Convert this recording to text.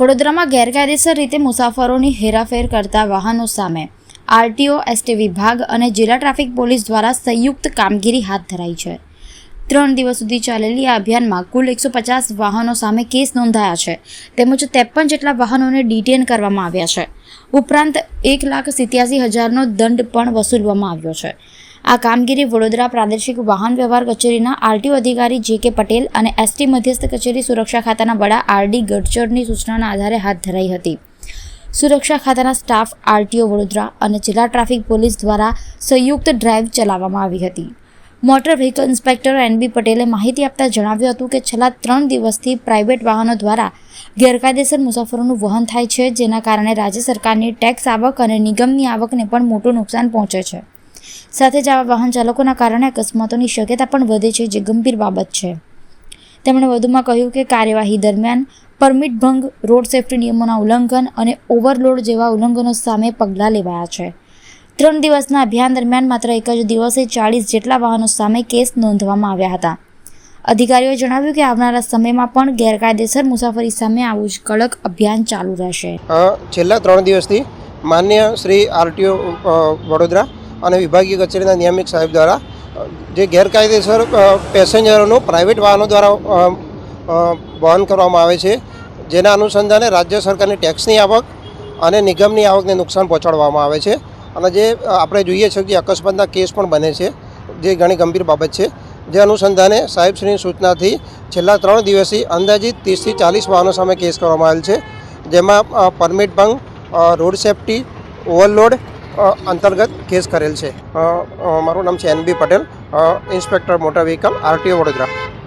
વડોદરામાં ગેરકાયદેસર રીતે મુસાફરોની હેરાફેર કરતા વાહનો સામે. આરટીઓ, એસટી વિભાગ અને જિલ્લા ટ્રાફિક પોલીસ દ્વારા સંયુક્ત કામગીરી હાથ ધરાઈ છે. ત્રણ દિવસ સુધી ચાલેલી આ અભિયાનમાં કુલ એકસો પચાસ વાહનો સામે કેસ નોંધાયા છે. તેમજ ત્રેપન જેટલા વાહનોને ડિટેન કરવામાં આવ્યા છે. ઉપરાંત એક લાખ સિત્યાસી હજારનો દંડ પણ વસૂલવામાં આવ્યો છે. આ કામગીરી વડોદરા પ્રાદેશિક વાહન વ્યવહાર કચેરીના આરટીઓ અધિકારી જે કે પટેલ અને એસટી મધ્યસ્થ કચેરી સુરક્ષા ખાતાના વડા આરડી ગડચરની સૂચનાના આધારે હાથ ધરાઈ હતી. સુરક્ષા ખાતાના સ્ટાફ, આરટીઓ વડોદરા અને જિલ્લા ટ્રાફિક પોલીસ દ્વારા સંયુક્ત ડ્રાઈવ ચલાવવામાં આવી હતી. મોટર વ્હીકલ ઇન્સ્પેક્ટર એનબી પટેલે માહિતી આપતા જણાવ્યું હતું કે છેલ્લા ત્રણ દિવસથી પ્રાઇવેટ વાહનો દ્વારા ગેરકાયદેસર મુસાફરોનું વહન થાય છે, જેના કારણે રાજ્ય સરકારની ટેક્સ આવક અને નિગમની આવકને પણ મોટું નુકસાન પહોંચે છે. સાથે જ આવા વાહન ચાલકોના કારણે અકસ્માતોની શક્યતા પણ વધે છે, જે ગંભીર બાબત છે. તેમણે વધુમાં કહ્યું કે કાર્યવાહી દરમિયાન પરમિટ ભંગ, રોડ સેફ્ટી નિયમોના ઉલ્લંઘન અને ઓવરલોડ જેવા ઉલ્લંઘનો સામે પગલાં લેવાયા છે. ત્રણ દિવસના અભિયાન દરમિયાન માત્ર એક જ દિવસે ચાળીસ જેટલા વાહનો સામે કેસ નોંધવામાં આવ્યા હતા. અધિકારીઓએ જણાવ્યું કે આવનારા સમયમાં પણ ગેરકાયદેસર મુસાફરી સામે આવું જ કડક અભિયાન ચાલુ રહેશે. છેલ્લા ત્રણ દિવસથી માન્ય શ્રી આરટીઓ વડોદરા અને વિભાગીય કચેરીના નિયામક સાહેબ દ્વારા, જે ગેરકાયદેસર પેસેન્જરોનું પ્રાઇવેટ વાહનો દ્વારા વહન કરવામાં આવે છે, જેના અનુસંધાને રાજ્ય સરકારની ટેક્સની આવક અને નિગમની આવકને નુકસાન પહોંચાડવામાં આવે છે. અને જે આપણે જોઈએ છીએ કે અકસ્માતના કેસ પણ બને છે, જે ઘણી ગંભીર બાબત છે. જે અનુસંધાને સાહેબશ્રીની સૂચનાથી છેલ્લા ત્રણ દિવસથી અંદાજિત ત્રીસથી ચાલીસ વાહનો સામે કેસ કરવામાં આવેલ છે, જેમાં પરમિટ ભંગ રોડ સેફ્ટી, ઓવરલોડ અંતર્ગત કેસ કરેલ છે. મારું નામ છે N B Patel. Inspector motor vehicle, RTO Vadodara.